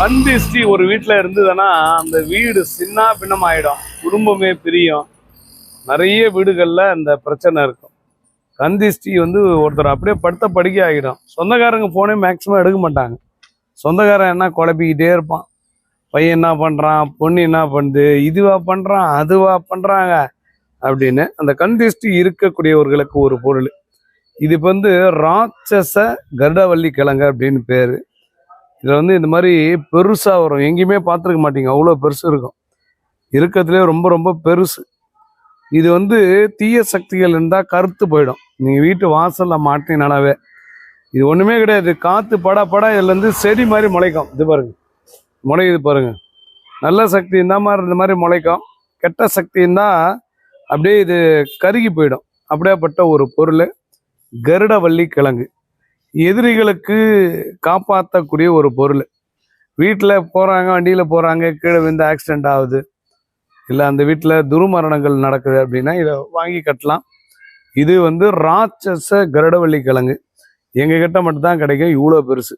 கண்திஷ்டி ஒரு வீட்டில் இருந்ததுன்னா அந்த வீடு சின்ன பின்னம் ஆகிடும் குடும்பமே பிரியும். நிறைய வீடுகளில் அந்த பிரச்சனை இருக்கும். கந்திஷ்டி வந்து ஒருத்தர் அப்படியே படுத்த படுக்கை ஆகிடும். சொந்தக்காரங்க ஃபோனே மேக்ஸிமம் எடுக்க மாட்டாங்க. சொந்தக்காரன் என்ன குழப்பிக்கிட்டே இருப்பான். பையன் என்ன பண்ணுறான் பொண்ணு என்ன பண்ணுது? இதுவா பண்ணுறான் அதுவா பண்ணுறாங்க அப்படின்னு அந்த கந்திஷ்டி இருக்கக்கூடியவர்களுக்கு ஒரு பொருள். இது வந்து ராட்சச கருடவள்ளி கிழங்கு அப்படின்னு பேர். இதில் வந்து இந்த மாதிரி பெருசாக வரும். எங்கேயுமே பார்த்துருக்க மாட்டீங்க. அவ்வளோ பெருசு இருக்கும். இருக்கிறதுலே ரொம்ப ரொம்ப பெருசு. இது வந்து தீய சக்திகள் இருந்தால் கருத்து போயிடும். நீங்கள் வீட்டு வாசலில் மாட்டினாவே இது ஒன்றுமே கிடையாது. காற்று பட பட இதுலேருந்து செடி மாதிரி முளைக்கும். இது பாருங்க. முளையுது பாருங்க. நல்ல சக்தி இந்த மாதிரி இந்த மாதிரி முளைக்கும். கெட்ட சக்தி இருந்தால் அப்படியே இது கருகி போயிடும். அப்படியேப்பட்ட ஒரு பொருள். கருடவள்ளி கிழங்கு. எதிரிகளுக்கு காப்பாற்றக்கூடிய ஒரு பொருள். வீட்டில் போகிறாங்க வண்டியில் போகிறாங்க கீழே விழுந்து ஆக்சிடென்ட் ஆகுது. இல்லை அந்த வீட்டில் துர்மரணங்கள் நடக்குது அப்படின்னா இதை வாங்கி கட்டலாம். இது வந்து ராட்சச கருடவள்ளி கிழங்கு. எங்கள் கிட்ட மட்டும்தான் கிடைக்கும் இவ்வளோ பெருசு.